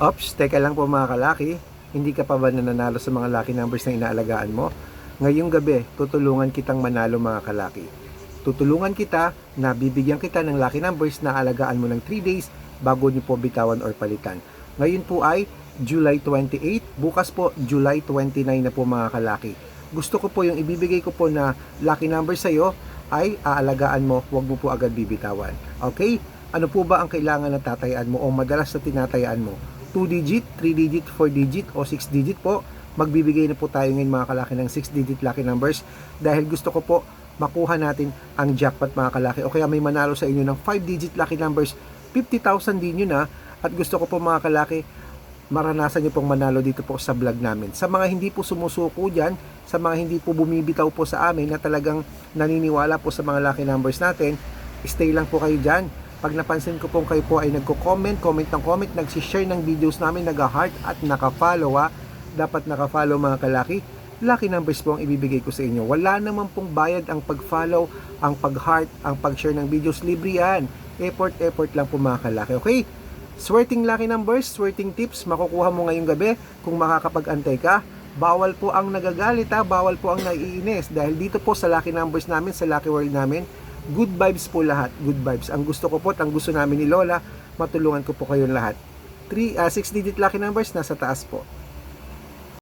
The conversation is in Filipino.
Ops, teka lang po mga kalaki. Hindi ka pa ba nananalo sa mga lucky numbers na inaalagaan mo? Ngayong gabi, tutulungan kitang manalo mga kalaki. Tutulungan kita na bibigyan kita ng lucky numbers na alagaan mo ng 3 days bago niyo po bitawan or palitan. Ngayon po ay July 28, bukas po July 29 na po mga kalaki. Gusto ko po yung ibibigay ko po na lucky number sa iyo ay aalagaan mo, huwag mo po agad bibitawan. Okay? Ano po ba ang kailangan na tatayaan mo o madalas na tinatayaan mo? 2 digit, 3 digit, 4 digit o 6 digit po. Magbibigay na po tayo ngayon mga kalaki ng 6 digit lucky numbers dahil gusto ko po makuha natin ang jackpot mga kalaki o kaya may manalo sa inyo ng 5 digit lucky numbers 50,000 din yun ha at gusto ko po mga kalaki maranasan nyo pong manalo dito po sa vlog namin. Sa mga hindi po sumusuko dyan, sa mga hindi po bumibitaw po sa amin na talagang naniniwala po sa mga lucky numbers natin, stay lang po kayo dyan. Pag napansin ko pong kayo po ay nagko-comment, comment ng comment, nagsishare ng videos namin, nag-heart at naka-follow ha. Dapat naka-follow mga kalaki. Lucky numbers po ang ibibigay ko sa inyo. Wala naman pong bayad ang pag-follow, ang pag-heart, ang pag-share ng videos. Libre yan. Effort, effort lang po mga kalaki. Okay? Swerting lucky numbers, swerting tips, makukuha mo ngayong gabi kung makakapag-antay ka. Bawal po ang nagagalit ha, bawal po ang naiinis dahil dito po sa lucky numbers namin, sa lucky world namin, good vibes po lahat, good vibes. Ang gusto ko po at ang gusto namin ni Lola, matulungan ko po kayong lahat. 3 6 digit lucky numbers nasa taas po.